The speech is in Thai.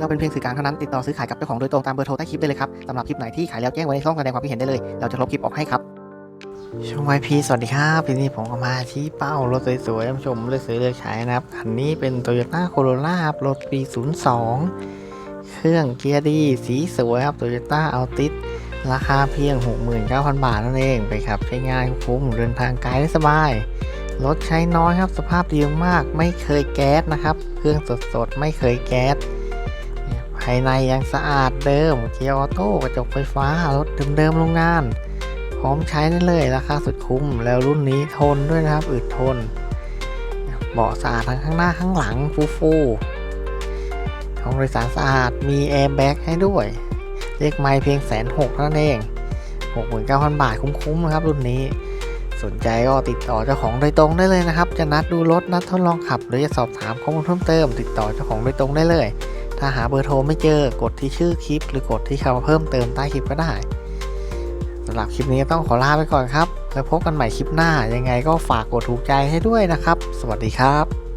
เราเป็นเพียงสื่อกลางเท่านั้นติดต่อซื้อขายกับเจ้าของโดยตรงตามเบอร์โทรใต้คลิปได้เลยครับสำหรับคลิปไหนที่ขายแล้วแจ้งไว้ในช่องแสดงความคิดเห็นได้เลย เราจะลบคลิปออกให้ครับช่วงไวพีสวัสดีครับทีนี้ผมก็มาชี้เป้ารถสวยๆท่านผู้ชมเลือกซื้อเลือกใช้นะครับคันนี้เป็น Toyota Corolla ครับรถปี 02 เครื่องเกียร์ดีสีสวยครับ Toyota Altis ราคาเพียง 69,000 บาทนั่นเองไปครับ ใช้งานคุ้มเดินทางไกลได้สบาย รถใช้น้อยครับ สภาพดีมาก ไม่เคยแก๊สนะครับ เครื่องสดๆ ไม่เคยแก๊ส ภายในยังสะอาดเดิม เกียร์ออโต้กระจกไฟฟ้า รถเดิมๆโรงงาน พร้อมใช้ได้เลยราคาสุดคุ้ม แล้วรุ่นนี้ทนด้วยนะครับ อึดทน เบาะสะอาดทั้งข้างหน้าข้างหลังฟูฟูห้องโดยสารสะอาด มีแอร์แบ็กให้ด้วย เรียกไม่เพียงแสนหกเท่านั้นเอง69,000 บาทคุ้มๆนะครับรุ่นนี้สนใจก็ติดต่อเจ้าของโดยตรงได้เลยนะครับ จะนัดดูรถนัดทดลองขับ หรือจะสอบถามข้อมูลเพิ่มเติม ติดต่อเจ้าของโดยตรงได้เลย ถ้าหาเบอร์โทรไม่เจอกดที่ชื่อคลิป หรือกดที่คำว่าเพิ่มเติมใต้คลิปก็ได้สำหรับคลิปนี้ต้องขอลาไปก่อนครับ แล้วพบกันใหม่คลิปหน้ายังไงก็ฝากกดถูกใจให้ด้วยนะครับ สวัสดีครับ